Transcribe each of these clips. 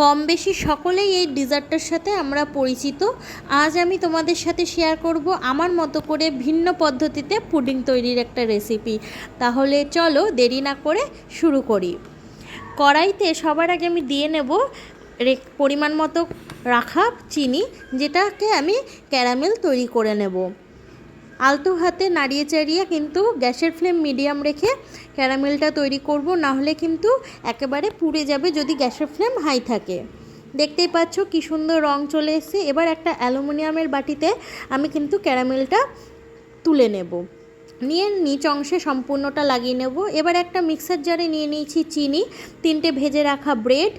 কম বেশি সকলেই এই ডিজার্টটার সাথে আমরা পরিচিত। আজ আমি তোমাদের সাথে শেয়ার করব আমার মতো করে ভিন্ন পদ্ধতিতে পুডিং তৈরির একটা রেসিপি তাহলে চলো দেরি না করে শুরু করি। কড়াইতে সবার আগে আমি দিয়ে নেব পরিমাণ মতো রাখা চিনি, যেটাকে আমি ক্যারামেল তৈরি করে নেব। আলতো হাতে নাড়িয়ে চাড়িয়ে কিন্তু গ্যাসের ফ্লেম মিডিয়াম রেখে ক্যারামেলটা তৈরি করব, না হলে কিন্তু একেবারে পুড়ে যাবে যদি গ্যাসের ফ্লেম হাই থাকে। দেখতেই পাচ্ছ কি সুন্দর রং চলে এসেছে। এবার একটা অ্যালুমিনিয়ামের বাটিতে আমি কিন্তু ক্যারামেলটা তুলে নেব। নিয়ে নিচ অংশে সম্পূর্ণটা লাগিয়ে নেব। এবার একটা মিক্সার জারে নিয়ে নিয়েছি চিনি, তিনটে ভেজে রাখা ব্রেড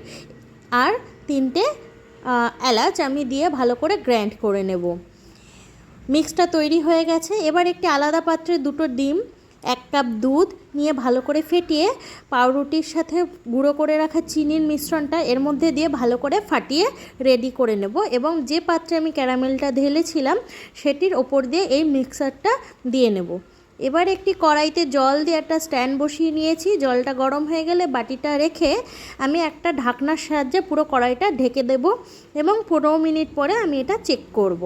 আর তিনটে এলাচ আমি দিয়ে ভালো করে গ্র্যান্ড করে নেব। মিক্সটা তৈরি হয়ে গেছে। এবার একটি আলাদা পাত্রে দুটো ডিম, এক কাপ দুধ নিয়ে ভালো করে ফেটিয়ে পাউরুটির সাথে গুঁড়ো করে রাখা চিনির মিশ্রণটা এর মধ্যে দিয়ে ভালো করে ফাটিয়ে রেডি করে নেব এবং যে পাত্রে আমি ক্যারামেলটা ঢেলেছিলাম সেটির ওপর দিয়ে এই মিক্সারটা দিয়ে নেব। এবার একটি কড়াইতে জল দিয়ে একটা স্ট্যান্ড বসিয়ে নিয়েছি। জলটা গরম হয়ে গেলে বাটিটা রেখে আমি একটা ঢাকনার সাহায্যে পুরো কড়াইটা ঢেকে দেব এবং পনেরো মিনিট পরে আমি এটা চেক করব।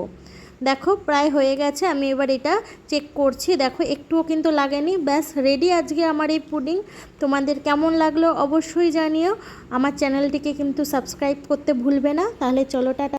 দেখো, প্রায় হয়ে গেছে, আমি এবার এটা চেক করছি। দেখো, একটুও কিন্তু লাগেনি। ব্যাস রেডি আজকে আমার এই পুডিং তোমাদের কেমন লাগল অবশ্যই জানিও। আমার চ্যানেলটিকে কিন্তু সাবস্ক্রাইব করতে ভুলবে না। তাহলে চলো, টাটা।